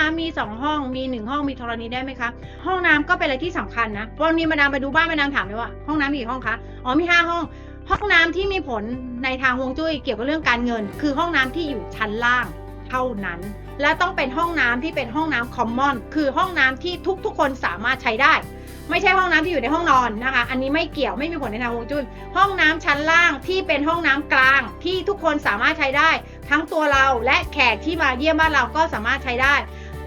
น้ำมีสองห้อง มีหนึ่งห้องมีธรณีได้ไหมคะ ห้องน้ำก็เป็นอะไรที่สำคัญนะวันนี้มาดามไปดูบ้านมาดามถามเลยว่าห้องน้ำมีกี่ห้องคะ อ๋อมีห้าห้อง ห้องน้ำที่มีผลในทางฮวงจุ้ยเกี่ยวกับเรื่องการเงิน คือห้องน้ำที่อยู่ชั้นล่างเท่านั้น และต้องเป็นห้องน้ำที่เป็นห้องน้ำคอมมอน คือห้องน้ำที่ทุกๆ คนสามารถใช้ได้ไม่ใช่ห้องน้ำที่อยู่ในห้องนอนนะคะ อันนี้ไม่เกี่ยวไม่มีผลในทางฮวงจุ้ย ห้องน้ำชั้นล่างที่เป็นห้องน้ำกลางที่ทุกคนสามารถใช้ได้ ทั้งตัวเราและแขกที่มาเยี่ยมบ้านเราก็สามารถใช้ได้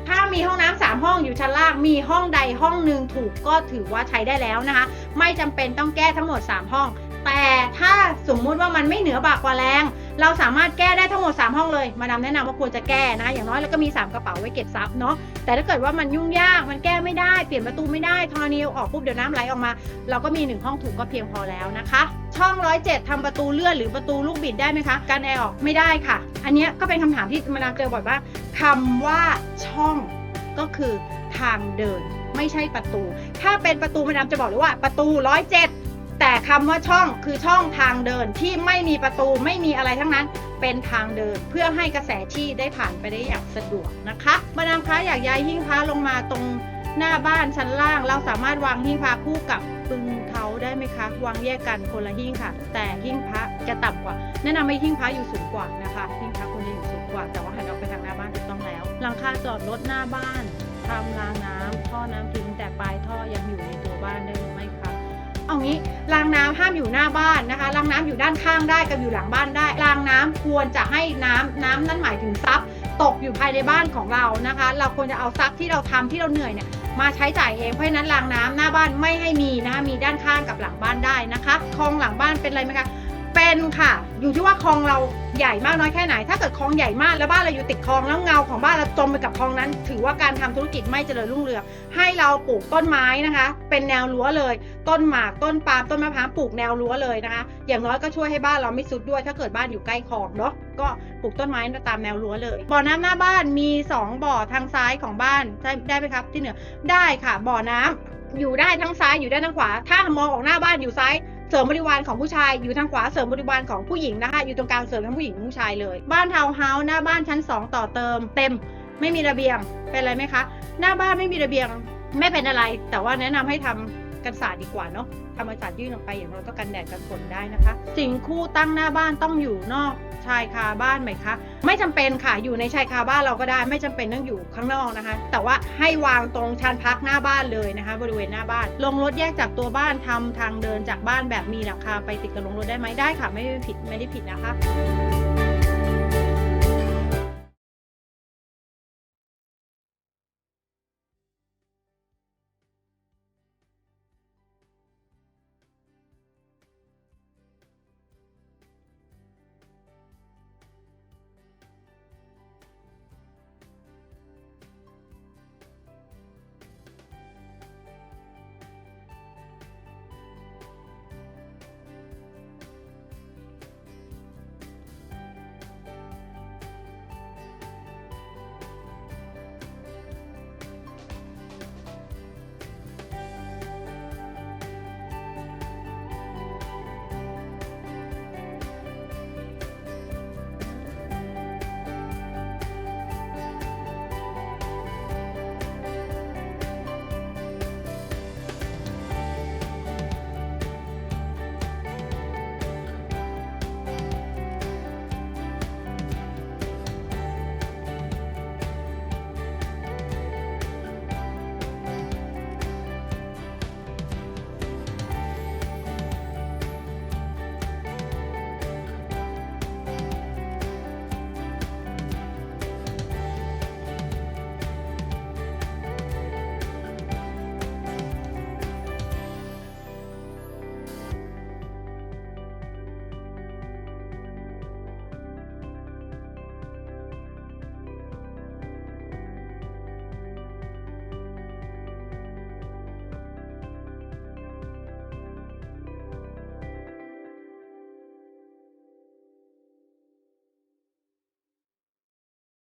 ถ้ามีห้องน้ำสามห้องอยู่ชั้นล่าง มีห้องใดห้องหนึ่งถูกก็ถือว่าใช้ได้แล้วนะคะ ไม่จำเป็นต้องแก้ทั้งหมด 3 ห้อง แต่ถ้าสมมุติว่ามันไม่เหนือบากกว่าแรง เราสามารถแก้ได้ทั้งหมด 3 ห้องเลย มาดามแนะนำว่าควรจะแก้นะ อย่างน้อยแล้วก็มี 3 กระเป๋าไว้เก็บทรัพย์เนาะ แต่ถ้าเกิดว่ามันยุ่งยาก มันแก้ไม่ได้ เปลี่ยนประตูไม่ได้ทอร์นีออกปุ๊บเดี๋ยวน้ำไหลออกมา เราก็มี 1 ห้องถูกก็เพียงพอแล้วนะคะ ช่อง 107ทำประตูเลื่อนหรือประตูลูกบิดได้ไหมคะ การแอร์ออกไม่ได้ค่ะ อันนี้ก็เป็นคำถามที่มาดามเจอบ่อยว่าคำว่าช่องก็คือทางเดินไม่ใช่ประตู ถ้าเป็นประตูมาดามจะบอกเลยว่าประตู 107 แต่คำว่าช่องคือช่องทางเดินที่ไม่มีประตูไม่มีอะไรทั้งนั้น เป็นทางเดินเพื่อให้กระแสที่ได้ผ่านไปได้อย่างสะดวกนะคะมาดามคะอยากย้ายหิ้งพระลงมาตรงหน้าบ้านชั้นล่าง เราสามารถวางหิ้งพระคู่กับปึงเขาได้ไหมคะวางแยกกันคนละหิ้งค่ะ แต่หิ้งพระจะต่ำกว่า แนะนำให้หิ้งพระอยู่สูงกว่านะคะหิ้งพระควรจะอยู่สูงกว่า แต่ว่าหันออกไปทางหน้าบ้านถูกต้องแล้วหลังคาจอดรถหน้าบ้านทำรางน้ำท่อน้ำทิ้งแต่ปลายท่อยังอยู่ในตัวบ้านได้หรือไม่คะเอางี้ รางน้ำห้ามอยู่หน้าบ้านนะคะรางน้ำอยู่ด้านข้างได้กับอยู่หลังบ้านได้รางน้ำควรจะให้น้ำน้ำนั่นหมายถึงทรัพย์ ตกอยู่ภายในบ้านของเรานะคะ เราควรจะเอาทรัพย์ที่เราทำที่เราเหนื่อยเนี่ยมาใช้จ่ายเองเพราะฉะนั้นรางน้ำหน้าบ้านไม่ให้มีนะคะมีด้านข้างกับหลังบ้านได้นะคะคลองหลังบ้านเป็นอะไรไหมคะ เป็นค่ะ อยู่ที่ว่าคลองเราใหญ่มากน้อยแค่ไหน ถ้าเกิดคลองใหญ่มากแล้วบ้านเราอยู่ติดคลองแล้วเงาของบ้านเราจมไปกับคลองนั้น ถือว่าการทำธุรกิจไม่เจริญรุ่งเรืองให้เราปลูกต้นไม้นะคะ เป็นแนวรั้วเลย ต้นหมากต้นปาล์มต้นมะพร้าวปลูกแนวรั้วเลยนะคะ อย่างน้อยก็ช่วยให้บ้านเราไม่สุดด้วย ถ้าเกิดบ้านอยู่ใกล้คลองเนาะก็ปลูกต้นไม้ตามแนวรั้วเลยบ่อน้ำหน้าบ้านมี 2 บ่อทางซ้ายของบ้านได้ได้ไหมครับที่เหนือได้ค่ะบ่อน้ำอยู่ได้ทั้งซ้ายอยู่ได้ทั้งขวา ถ้ามองออกหน้าบ้านอยู่ซ้าย เสริมบริวารของผู้ชาย อยู่ทางขวาเสริมบริวารของผู้หญิงนะคะ อยู่ตรงกลางเสริมทั้งผู้หญิงทั้งผู้ชายเลย บ้านทาวน์เฮาส์หน้าบ้านชั้น 2 ต่อเติม เต็ม ไม่มีระเบียง เป็นอะไรไหมคะ หน้าบ้านไม่มีระเบียง ไม่เป็นอะไร แต่ว่าแนะนำให้ทำ กันศาสตร์ดีกว่าเนาะทำกันศาสตร์ยื่นออกไปอย่างน้อยก็กันแดดกันฝนได้นะคะ สิ่งคู่ตั้งหน้าบ้านต้องอยู่นอกชายคาบ้านไหมคะ ไม่จำเป็นค่ะอยู่ในชายคาบ้านเราก็ได้ ไม่จำเป็นต้องอยู่ข้างนอกนะคะ แต่ว่าให้วางตรงชานพักหน้าบ้านเลยนะคะ บริเวณหน้าบ้าน ลงรถแยกจากตัวบ้านทำทางเดินจากบ้านแบบมีหลังคาไปติดกับลงรถได้ไหมได้ค่ะ ไม่ผิดไม่ได้ผิดนะคะ